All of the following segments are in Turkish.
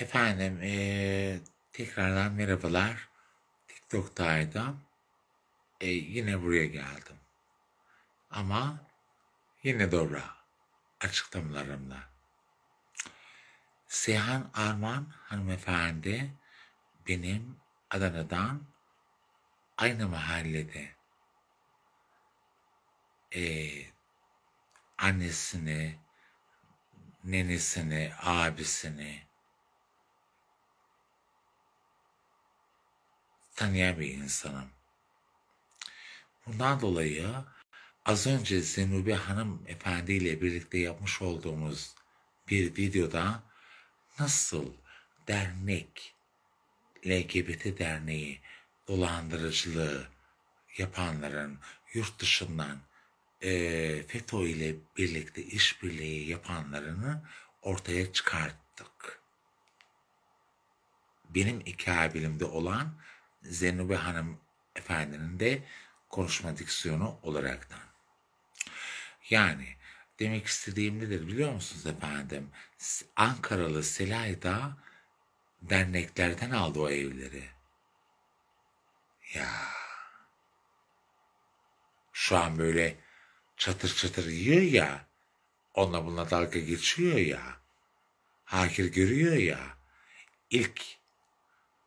Efendim, eee, tekrardan merhabalar. TikTok'taydım. E, yine buraya geldim. Ama yine doğru açıklamalarımla. Seyhan Arman hanımefendi benim Adana'dan aynı mahallede eee, annesini, nenesini, abisini tanıyan bir insanım. Bundan dolayı az önce Zenube Hanım Efendi ile birlikte yapmış olduğumuz bir videoda nasıl dernek, LGBT derneği dolandırıcılığı yapanların yurt dışından eee FETÖ ile birlikte işbirliği yapanlarını ortaya çıkarttık. Benim hikayemde olan Zenube Hanım Efendi'nin de konuşma diksiyonu olaraktan. Yani demek istediğim nedir biliyor musunuz efendim? Ankaralı Selay'da derneklerden aldı o evleri. Ya şu an böyle çatır çatır yiyor ya, onunla bununla dalga geçiyor ya, hakir görüyor ya. İlk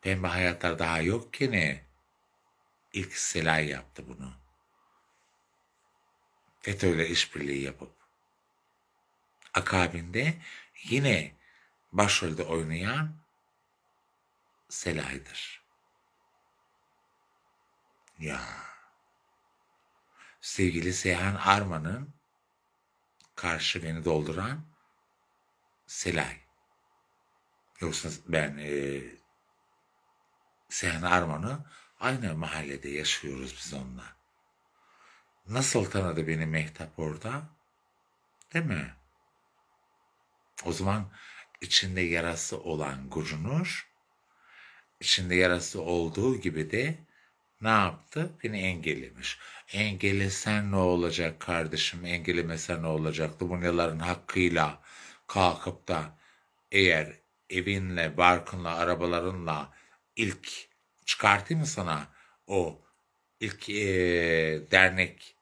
pembe hayatlar daha yokken ne? İlk Selay yaptı bunu. FETÖ'yle işbirliği yapıp. Akabinde yine başrolde oynayan Selay'dır. Ya. Sevgili Seyhan Arman'ın karşı beni dolduran Selay. Yoksa ben e, Seyhan Arman'ı aynı mahallede yaşıyoruz biz onunla. Nasıl tanıdı beni Mehtap orada? Değil mi? O zaman içinde yarası olan Gurunur, içinde yarası olduğu gibi de ne yaptı? Beni engellemiş. Engellesen ne olacak kardeşim? Engellemesen ne olacaktı? Bunların hakkıyla kalkıp da eğer evinle, barkınla, arabalarınla ilk çıkartayım mı sana o ilk eee, dernek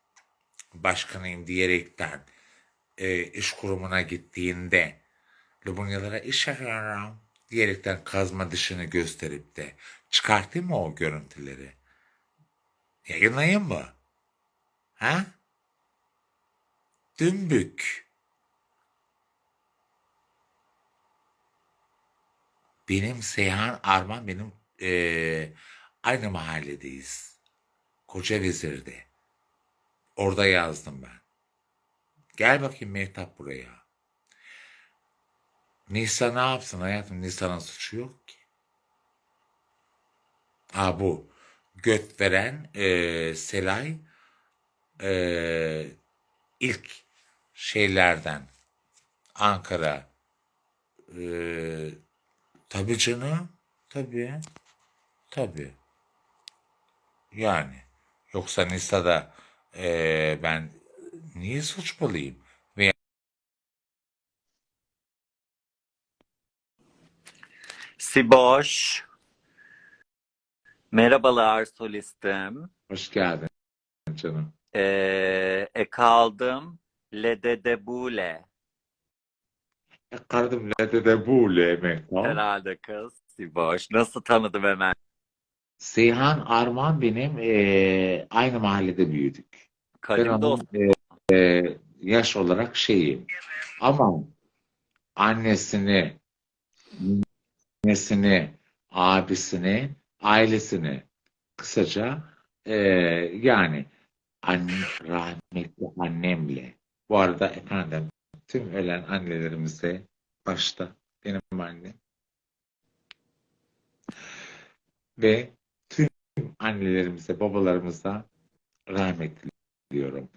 başkanıyım diyerekten eee, iş kurumuna gittiğinde Lubunyalara iş arıyorum diyerekten kazma dışını gösterip de çıkartayım mı o görüntüleri? Yayınlayayım mı? Ha? Dümbük. Benim Seyhan Arman benim eee, aynı mahalledeyiz. Koca Vezir'de. Orada yazdım ben. Gel bakayım Mehtap buraya. Nisa ne yapsın hayatım? Nisa'nın suçu yok ki. Ha bu. Göt veren eee, Selay eee, ilk şeylerden Ankara eee tabii canım. Tabii. Tabii. Yani. Yoksa Nisa'da eee, ben niye suç bulayım? Veya Siboş. Merhabalar solistim. hoş geldin canım. Ee, e kaldım. Le de de bule. Kardım ne de bu Mehtap. Herhalde kız. Siboş. Nasıl tanıdım hemen? Seyhan Arman benim eee, aynı mahallede büyüdük. Ben Kadim onun dost. eee, eee, yaş olarak şeyim. Ama annesini, annesini, abisini, ailesini kısaca eee, yani anne, rahmetli annemle. Bu arada efendim tüm ölen annelerimize başta benim annem ve annelerimize, babalarımıza rahmet diliyorum.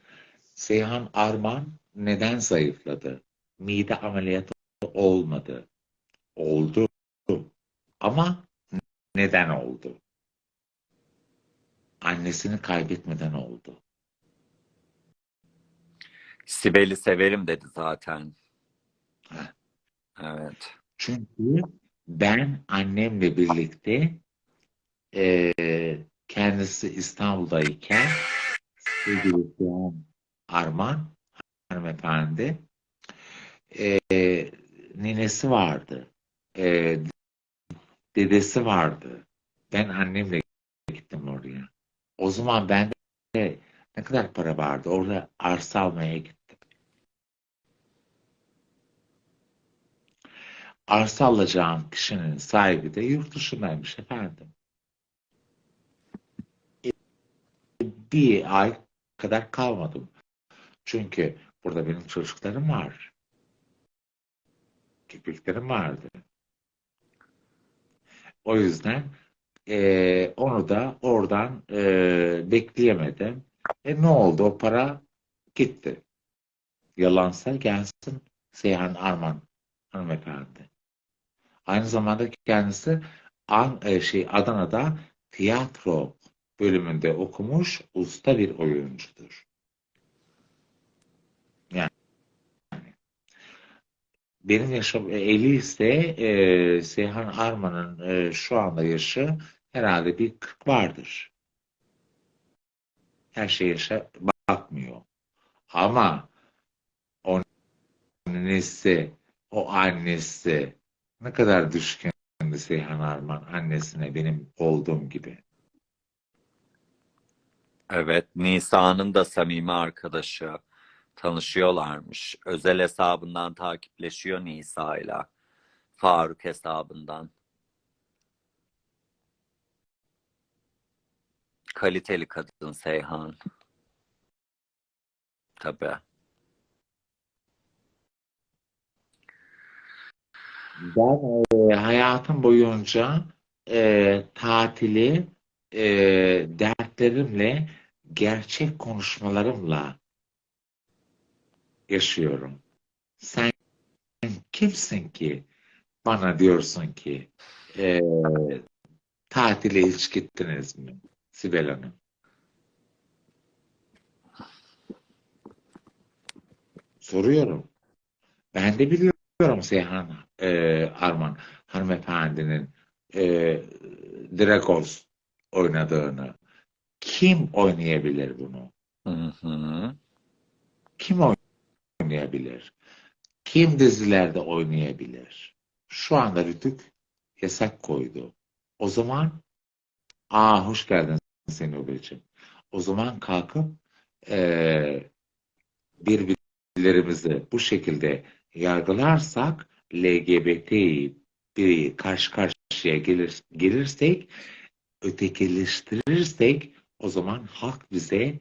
Seyhan Arman neden zayıfladı? Mide ameliyatı olmadı. Oldu. Ama neden oldu? Annesini kaybetmeden oldu. Sibel'i severim dedi zaten. Heh. Evet. Çünkü Ben annemle birlikte eee, kendisi İstanbul'dayken sevgili Doğan Arman hanımefendi eee, ninesi vardı. Eee, dedesi vardı. Ben annemle gittim oraya. O zaman bende ne kadar para vardı? Orada arsa almaya gittim. Arsa alacağım kişinin sahibi de yurt dışındaymış efendim. E, Bir ay kadar kalmadım. Çünkü burada benim çocuklarım var. Köpeklerim vardı. O yüzden eee, onu da oradan eee, bekleyemedim. E ne oldu? O para gitti. Yalansa gelsin Seyhan Arman hanımefendi. Aynı zamanda kendisi An e, şey Adana'da tiyatro bölümünde okumuş usta bir oyuncudur. Yani benim yaşım e, 50 ise e, Seyhan Arman'ın e, şu anda yaşı herhalde bir 40 vardır. Her şey yaşa bakmıyor. Ama o annesi, o annesi ne kadar düşkündü Seyhan Arman annesine benim olduğum gibi. Evet, Nisa'nın da samimi arkadaşı. Tanışıyorlarmış. Özel hesabından takipleşiyor Nisa'yla. Faruk hesabından. Kaliteli kadın Seyhan. Tabii. Ben e, hayatım boyunca e, tatili e, dertlerimle, gerçek konuşmalarımla yaşıyorum. Sen kimsin ki bana diyorsun ki e, tatile hiç gittiniz mi Sibel Hanım? Soruyorum. Ben de biliyorum Seyhan e, Arman hanımefendinin e, Dragos oynadığını. Kim oynayabilir bunu? Hı hı. Kim oynayabilir? Kim dizilerde oynayabilir? Şu anda Rütük yasak koydu. O zaman aa hoş geldin Senubeciğim. O zaman kalkıp eee birbirlerimizi bu şekilde yargılarsak LGBT'yi biri karşı karşıya gelir, gelirsek ötekileştirirsek o zaman halk bize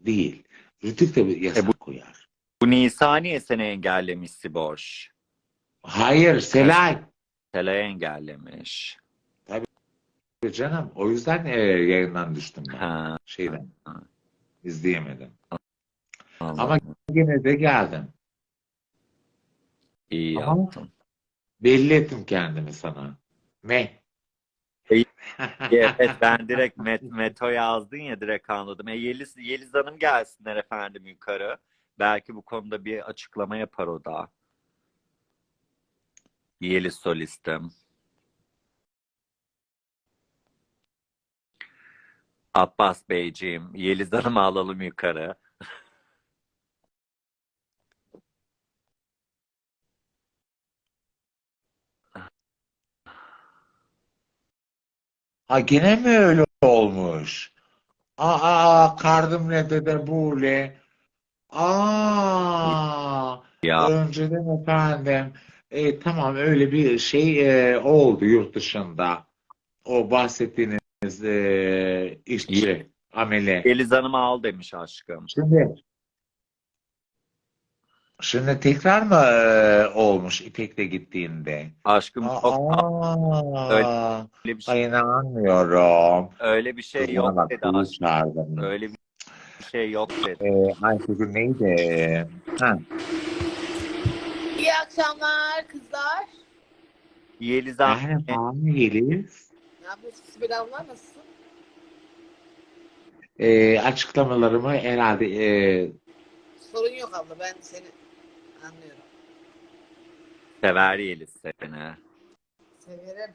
değil. Rütük de bir yasak koyar. Bu Nisa niye seni engellemiş Siboş? Hayır Selay. Tele engellemiş. Canım o yüzden e, yayından düştüm ben. Ha, Şeyden. Ha. izleyemedim. anladım. Ama yine de geldim. iyi Ama- yaptın. Belli ettim kendimi sana. Me. Evet ben direkt Met, Meto yazdın ya direkt anladım. E Yeliz, Yeliz Hanım gelsinler efendim yukarı. Belki bu konuda bir açıklama yapar o da. Yeliz solistim. Abbas Beyciğim, Yeliz Hanım'ı alalım yukarı. Ha gene mi öyle olmuş? Aa kardım ne dede böyle. Aa Ya önceden efendim. E, tamam öyle bir şey e, oldu yurt dışında. O bahsettiğiniz e, işçi amele. Yeliz Hanım'ı al demiş aşkım. Şimdi şimdi tekrar mı e, olmuş İpek'le gittiğinde? Aşkım Aa, öyle bir şey, ay inanmıyorum. öyle bir şey yok dedi aşkım. çağırdım. Öyle bir şey yok dedi. Ee, Ayşegül neydi? Ha, İyi akşamlar kızlar. Yeliz Hanım merhaba Yeliz. Ne yapıyorsun Sibel abla nasılsın? Ee, açıklamalarımı herhalde e, Sorun yok abla ben seni anlıyorum. sever Yeliz seni. Severim.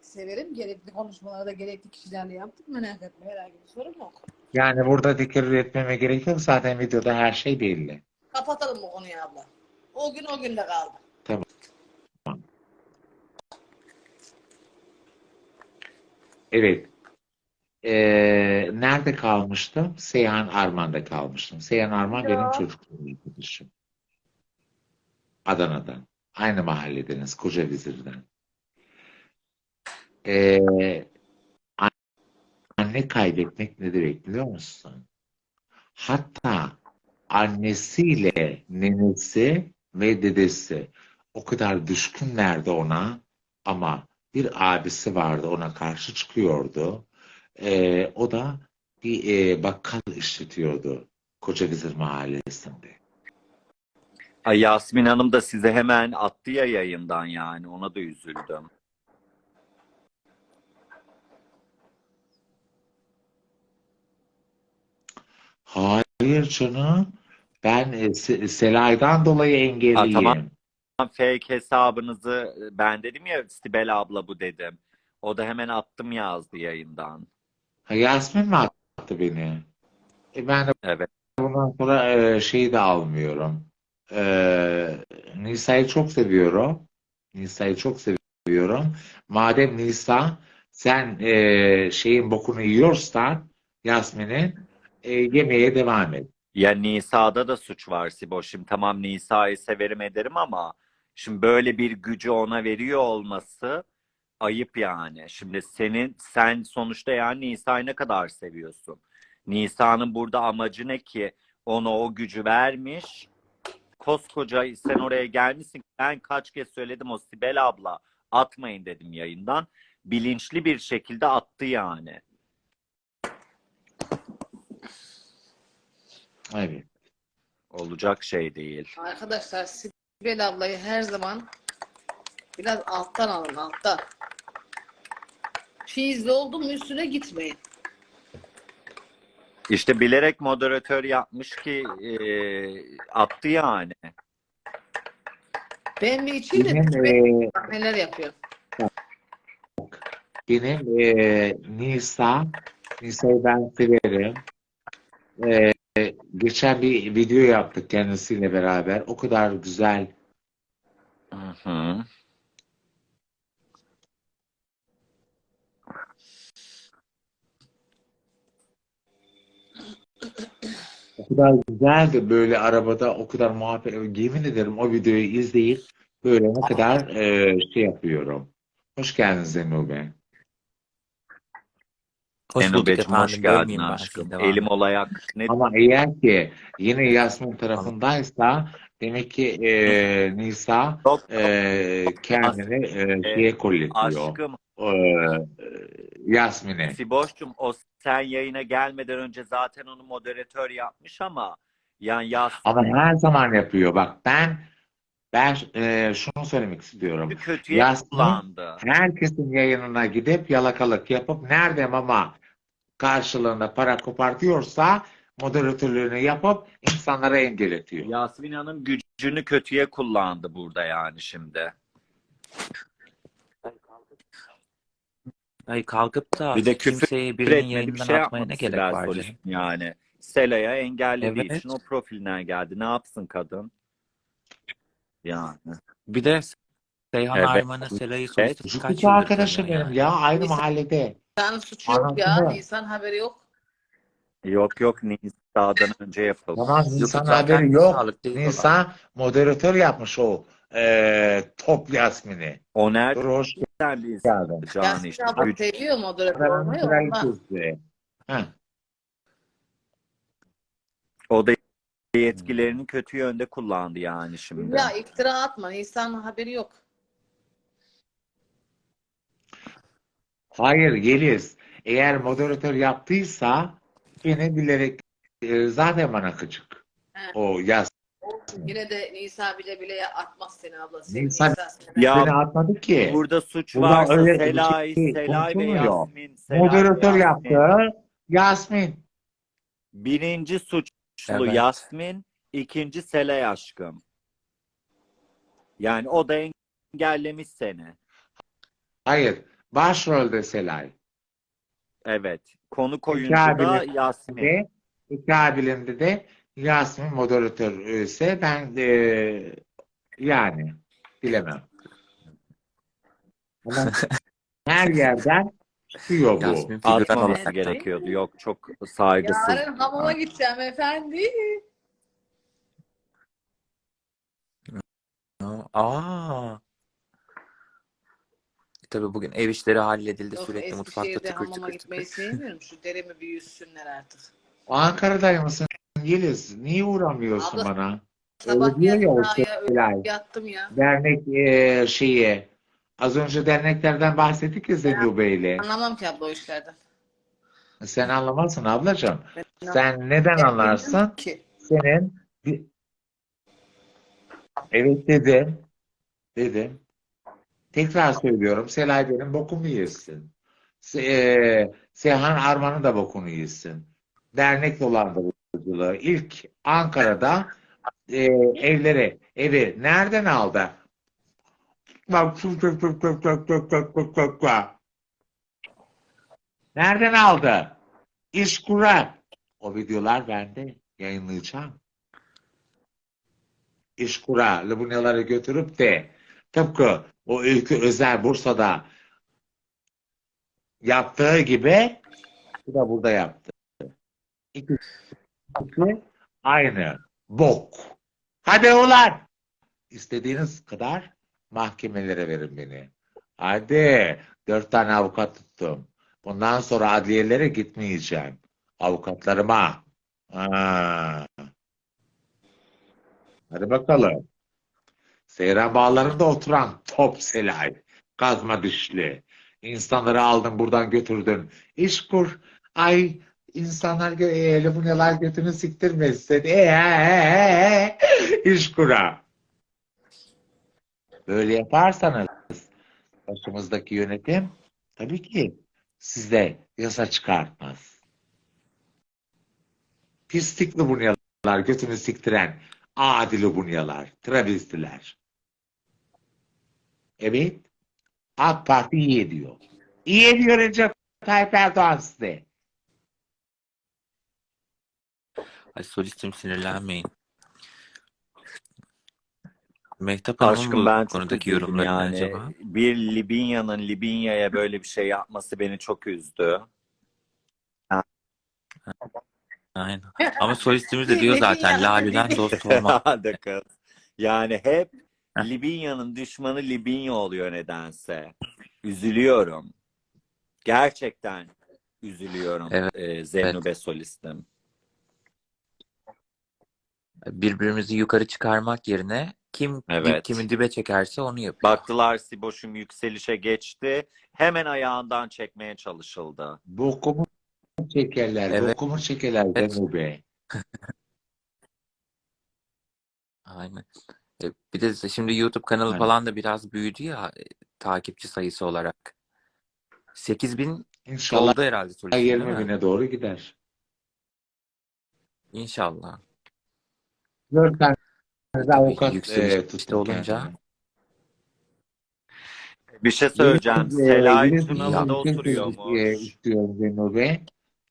Severim. Gerekli konuşmaları da gerekli kişilerle yaptık. Merak etme. Herhangi bir sorun yok. Yani burada tekrar etmeme gerek yok. Zaten videoda her şey belli. Kapatalım bu konuyu abla. O gün o günde kaldı. Evet. Ee, nerede kalmıştım? Seyhan Arman'da kalmıştım. Seyhan Arman benim çocukluğum arkadaşım. Adana'dan. Aynı mahalledeniz. Koca Vizir'den. Ee, anne kaybetmek ne demek biliyor musun? Hatta annesiyle nenesi ve dedesi o kadar düşkünlerdi ona ama bir abisi vardı ona karşı çıkıyordu. Ee, o da bir e, bakkal işletiyordu Kocavezir mahallesinde. Ay Yasmin Hanım da size hemen attı ya yayından yani. Ona da üzüldüm. Hayır canım. Ben e, Se- Selay'dan dolayı engelliyim. tamam. Fake hesabınızı ben dedim ya Sibel abla bu dedim. O da hemen attım yazdı yayından. Ha, Yasmin mi attı beni? E ben de Evet. bundan sonra e, şeyi de almıyorum. E, Nisa'yı çok seviyorum. Nisa'yı çok seviyorum. Madem Nisa sen e, şeyin bokunu yiyorsan Yasmin'in e, yemeye devam et. Ya Nisa'da da suç var Sibo. Şimdi tamam Nisa'yı severim ederim ama şimdi böyle bir gücü ona veriyor olması ayıp yani. Şimdi senin sen sonuçta yani Nisa'yı ne kadar seviyorsun? Nisa'nın burada amacı ne ki? Ona o gücü vermiş. Koskoca sen oraya gelmişsin. Ben kaç kez söyledim o Sibel abla atmayın dedim yayından. Bilinçli bir şekilde attı yani. Evet. Olacak şey değil. Arkadaşlar Sibel ablayı her zaman biraz alttan alın alttan. Çizli oldu mu üstüne gitmeyin. İşte bilerek moderatör yapmış ki e, attı yani. Ben bir içeyim de e, neler yapıyor. Benim e, Nisa, Nisa'yı ben severim. E, geçen bir video yaptık kendisiyle beraber. O kadar güzel. Hı hı. O kadar güzeldi böyle arabada o kadar muhabbet. Yemin ederim o videoyu izleyip böyle ne kadar e, şey yapıyorum. Hoş geldin Zeno Bey. Hoş bulduk Enubeciğim, hoş geldin Bölmeyeyim ben aşkım. sizi. Devam Elim edin. olayak. Ne Ama eğer ki yine Yasmin tarafındaysa demek ki e, Nisa Yok, e, kendini e, şeye kolletiyor. aşkım e, Yasmin'e. Siboş'cum o sen yayına gelmeden önce zaten onu moderatör yapmış ama yani yaz Ama her zaman yapıyor. Bak ben ben e, şunu söylemek istiyorum. kötüye Yasmin- kullandı. Herkesin yayınına gidip yalakalık yapıp nerede ama karşılığında para kopartıyorsa moderatörlüğünü yapıp insanlara engelletiyor. Yasmin Hanım gücünü kötüye kullandı burada yani şimdi. Ay kalkıp da Bir de küfür kimseye birinin Üretmedi bir yayından şey atmaya ne gerek var canım? yani. Sela'ya engellediği Evet. için o profilinden geldi. Ne yapsın kadın? Yani. Bir de Seyhan Evet. Arman'ı Sela'yı Evet. Çocuk kaç yıldır arkadaşım tanıyor benim yani. ya aynı mahallede. Nisan'ın suçu yok ya. Anladın mı? Nisan haberi yok. Yok yok Nisa'dan önce yapıldı. Tamam Yok, Nisan zaten haberi yok. sağlık değil olan. Nisan moderatör yapmış o e, top Yasmin'i. O Dur hoş bir geldin. canı Yasmin işte. abla Güç. seviyor moderatör olmayı ondan. Heh. O da yetkilerini kötü yönde kullandı yani şimdi. Ya iftira atma. Nisan'ın haberi yok. Hayır Yeliz. Eğer moderatör yaptıysa beni bilerek e, zaten bana gıcık. He. O yaz. Yine de Nisa bile bile atmaz seni abla. Seni Nisa- Nisa seni- Ya Beni atmadı ki. burada suç Burada varsa öyle bir Selay, şey Selay ve konuşulmuyor. Yasmin. Selay ve Moderatör Yasmin. yaptı. Yasmin. Birinci suçlu Evet. Yasmin, ikinci Selay aşkım. Yani o da engellemiş seni. Hayır. Başrolde Selay. Evet. Konuk oyuncu da de- Yasmin. Ve iki abilerinde de Yasmin moderatör ise ben de yani bilemem. Ama her yerden çıkıyor bu. Yasmin figüran olarak. gerekiyordu. Yok çok saygısız. Yarın hamama gideceğim efendi. Aa. Tabii bugün ev işleri halledildi. Yok Sürekli mutfakta Eskişehir'de tıkır hamama tıkır gitmeyi tıkır. sevmiyorum. Şu deremi bir yüzsünler artık. Ankara'daymışsın Yeliz. Niye uğramıyorsun Abla, bana? Sabah diyor ya o yattım ya öyle yattım ya. Dernek e, şeyi. Az önce derneklerden bahsettik ya Zeyno Bey'le. Anlamam ki abla o işlerden. Sen anlamazsın ablacığım. Ben Sen neden Ben anlarsın? Ki. Senin. Evet dedim. Dedim. Tekrar söylüyorum. Selay benim bokumu yesin. Se e, Seyhan Arman'ın da bokunu yesin dernek dolandırıcılığı ilk Ankara'da e, evlere evi nereden aldı? Nereden aldı? İş kurar. O videolar bende yayınlayacağım. İş kura Lubunaları götürüp de tıpkı o ülke özel Bursa'da yaptığı gibi bu da burada yaptı. İkisi aynı. Bok. Hadi ulan! İstediğiniz kadar mahkemelere verin beni. Hadi. Dört tane avukat tuttum. Bundan sonra adliyelere gitmeyeceğim. Avukatlarıma. Ha. Hadi bakalım. Seyran bağlarında oturan top selay. Kazma dişli. İnsanları aldın buradan götürdün. İş kur. Ay insanlar gö e, bu neler götünü siktirmesin. Ee, iş kura. Böyle yaparsanız başımızdaki yönetim tabii ki size yasa çıkartmaz. Pislikli bunyalar, götünü siktiren adili bunyalar, travestiler. Evet, AK Parti iyi ediyor. İyi ediyor Recep Tayyip Erdoğan size. Ay solistim sinirlenmeyin. Mehtap Hanım'ın Aşkım bu ben çok konudaki üzüldüm yorumları ne yani. acaba? Bir Libinya'nın Libinya'ya böyle bir şey yapması beni çok üzdü. Aynen. Ama solistimiz de diyor zaten Lalü'den dost. Hadi kız. Yani hep. Libinya'nın düşmanı Libinya oluyor nedense. Üzülüyorum. Gerçekten üzülüyorum Evet, e, Zeynube solistim. Birbirimizi yukarı çıkarmak yerine kim Evet. kimi dibe çekerse onu yapıyor. Baktılar Siboş'um yükselişe geçti. Hemen ayağından çekmeye çalışıldı. Bokumu çekerler, Evet. bokumu çekerler Evet. Zenube. Aynen. E, Bir de şimdi YouTube kanalı Aynen. falan da biraz büyüdü ya e, takipçi sayısı olarak. 8000 İnşallah oldu herhalde değil 20 mi? bine doğru gider. İnşallah. Dört tane de avukat yükseliş e, tuttum işte olunca. Bir şey söyleyeceğim. Yeliz, Selay Yeliz Tunalı'da için bir şey oturuyormuş. e, istiyorum Zenube.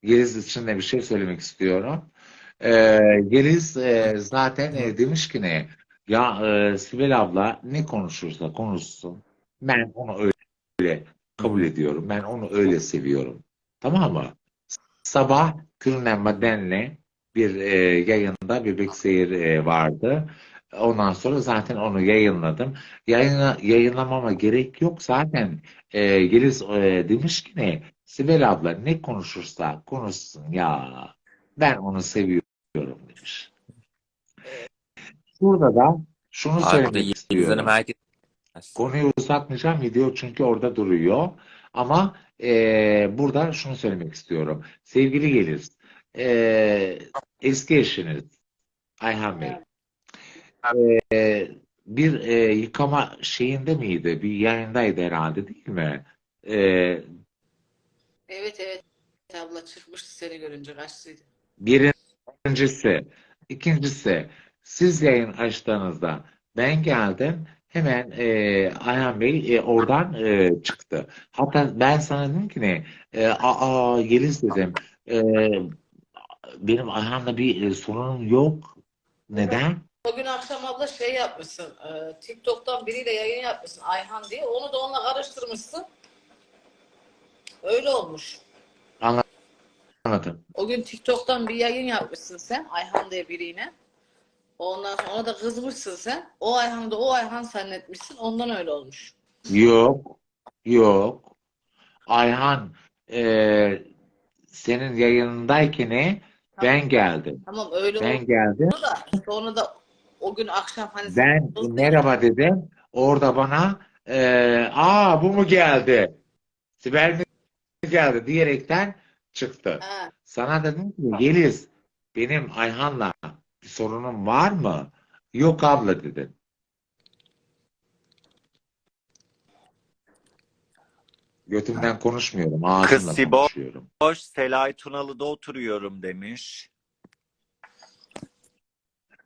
Yeliz için de bir şey söylemek istiyorum. E, Yeliz e, zaten e, demiş ki ne? Ya e, Sibel abla ne konuşursa konuşsun. Ben onu öyle kabul ediyorum. Ben onu öyle seviyorum. Tamam mı? Sabah Külnen Maden'le bir e, yayında Bebek Seyir e, vardı. Ondan sonra zaten onu yayınladım. Yayına, yayınlamama gerek yok zaten. E, Yeliz e, demiş ki ne? Sibel abla ne konuşursa konuşsun ya. Ben onu seviyorum demiş. Burada da şunu Arkada söylemek istiyorum. Herkes Konuyu uzatmayacağım video çünkü orada duruyor. Ama e, burada şunu söylemek istiyorum. Sevgili Yeliz, e, eski eşiniz Ayhan Bey e, bir e, yıkama şeyinde miydi? Bir yayındaydı herhalde değil mi? E, Evet evet. Abla çıkmıştı seni görünce kaçtıydı. birincisi. ikincisi siz yayın açtığınızda ben geldim Hemen e, Ayhan Bey e, oradan e, çıktı. Hatta ben sana dedim ki ne? E, aa Yeliz dedim. E, benim Ayhan'la bir e, sorunum yok. Neden? O gün akşam abla şey yapmışsın. e, TikTok'tan biriyle yayın yapmışsın Ayhan diye. Onu da onunla karıştırmışsın. Öyle olmuş. Anladım. O gün TikTok'tan bir yayın yapmışsın sen Ayhan diye biriyle. Ondan sonra ona da kızmışsın sen. O Ayhan'ı da o Ayhan zannetmişsin. Ondan öyle olmuş. Yok. Yok. Ayhan e, senin yayınındayken Ben geldim. Tamam öyle Ben oldu geldim. da sonra da o gün akşam hani Ben merhaba dedim. Orada bana e, aa bu mu geldi? Sibel mi geldi diyerekten çıktı. Ha, Sana dedim ki Yeliz benim Ayhan'la bir sorunum var mı? Yok abla dedim. Götümden konuşmuyorum, ağzımla Sibo. konuşuyorum. Boş Selay Tunalı'da oturuyorum demiş.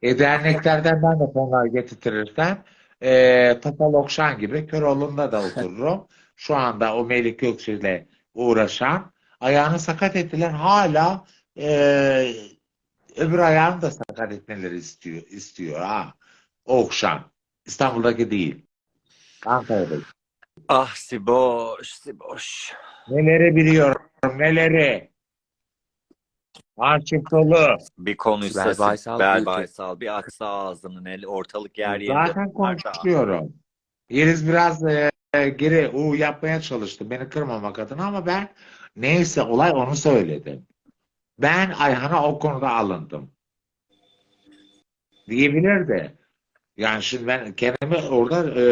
E derneklerden ben de konular getirtirsem e, Topal Okşan gibi Köroğlu'nda da otururum. Şu anda o Melik Gökçe'yle uğraşan ayağını sakat ettiler. Hala e, öbür ayağını da sakat etmeleri istiyor, istiyor ha. Okşan. İstanbul'daki değil. Ankara'daki. Ah Siboş, Siboş. Neleri biliyorum, neleri. Arşiv dolu. Bir konuşsa Sibel Baysal Sibel Baysal bir açsa ağzının el ortalık yer yerinde. Zaten konuşuyorum. Yeliz biraz e, geri u yapmaya çalıştı beni kırmamak adına ama ben neyse olay onu söyledim. Ben Ayhan'a o konuda alındım. Diyebilirdi. Yani şimdi ben kendimi orada e,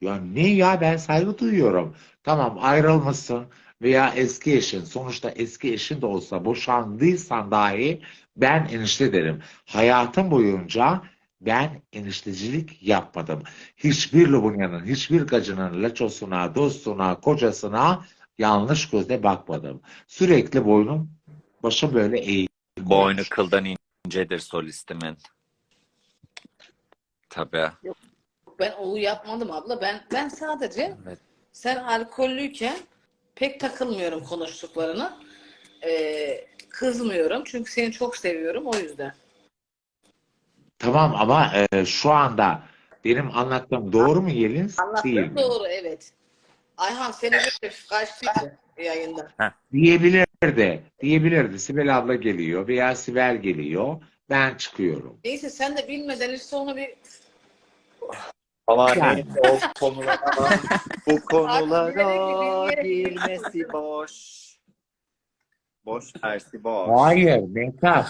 ya ne ya ben saygı duyuyorum. Tamam ayrılmışsın veya eski eşin sonuçta eski eşin de olsa boşandıysan dahi ben enişte derim. Hayatım boyunca ben eniştecilik yapmadım. Hiçbir Lubunyanın, hiçbir gacının laçosuna, dostuna, kocasına yanlış gözle bakmadım. Sürekli boynum, başım böyle eğik. Boynu kıldan incedir solistimin. Tabii. Ben o yapmadım abla. Ben ben sadece Evet. sen alkollüyken pek takılmıyorum konuştuklarına. Ee, kızmıyorum. Çünkü seni çok seviyorum o yüzden. Tamam ama e, şu anda benim anlattığım doğru mu? Değil Anlattığın mi? doğru evet. Ayhan seni böyle kaçtıydı yayında. Diyebilirdi. Diyebilirdi. Sibel abla geliyor veya Sibel geliyor. Ben çıkıyorum. Neyse sen de bilmeden işte onu bir Ama Yani. o konulara, bu konulara girmesi boş. Boş versi boş. Hayır, Mehtap.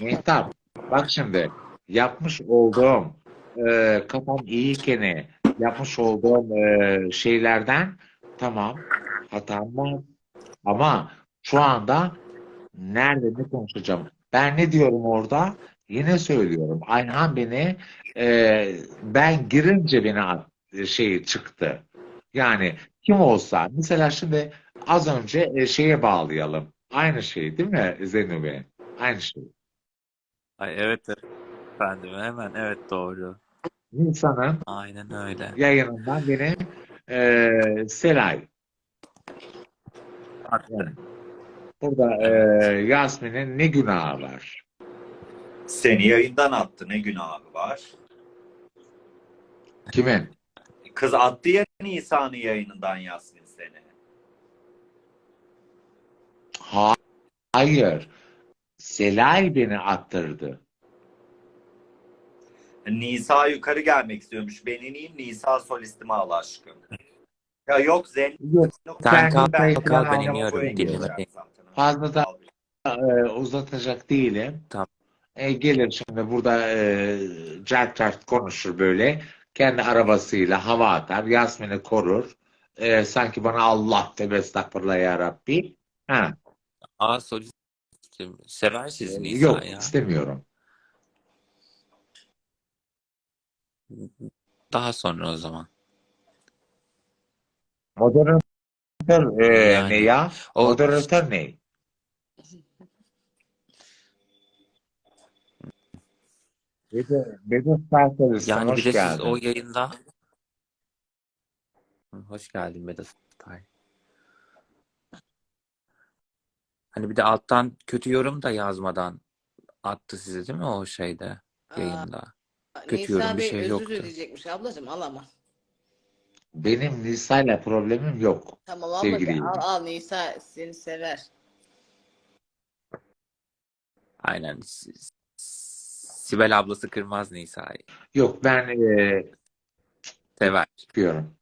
Mehtap. Bak şimdi yapmış olduğum e, kafam iyiyken yapmış olduğum e, şeylerden tamam hatam var. Ama şu anda nerede ne konuşacağım? Ben ne diyorum orada? Yine söylüyorum. Ayhan beni e, ben girince beni şey çıktı. Yani kim olsa mesela şimdi az önce e, şeye bağlayalım. Aynı şey değil mi Zeyno Bey? Aynı şey. Ay evet efendim hemen evet doğru. Nisan'ın Aynen öyle. yayınından beni e, Selay. Burada e, Yasmin'in ne günahı var? Seni yayından attı. Ne günahı var? Kimin? Kız attı ya Nisan'ın yayınından Yasmin seni. Ha- Hayır. Selay beni attırdı. Nisa yukarı gelmek istiyormuş. Ben ineyim Nisa solistimi al aşkım. Ya yok Zen Yok, Sen ben kalk, ben kalk, kalk, ben iniyorum. Fazla da uzatacak değilim. Tamam. E, gelir şimdi burada e, cart cart konuşur böyle. Kendi arabasıyla hava atar. Yasmin'i korur. E, sanki bana Allah tövbe estağfurullah ya Rabbi. Ha, Aa solistim. Sever siz e, Nisa yok ya. istemiyorum. Daha sonra o zaman. Moderatör e, Yani. ne ya? O Moderatör ne? Bedo, Bedo Starter'ız. yani Hoş bir de siz geldin. o yayında Hı, Hoş geldin Medastay. Hani bir de alttan kötü yorum da yazmadan attı size değil mi o şeyde Aa, yayında? Kötü Nisa yorum bir Bey şey özür yoktu. dileyecekmiş ablacığım al ama. Benim Nisa'yla problemim yok. Tamam Sevgili Yıldız. al al Nisa seni sever. Aynen. S- S- Sibel ablası kırmaz Nisa'yı. Yok ben e, Sever. diyorum.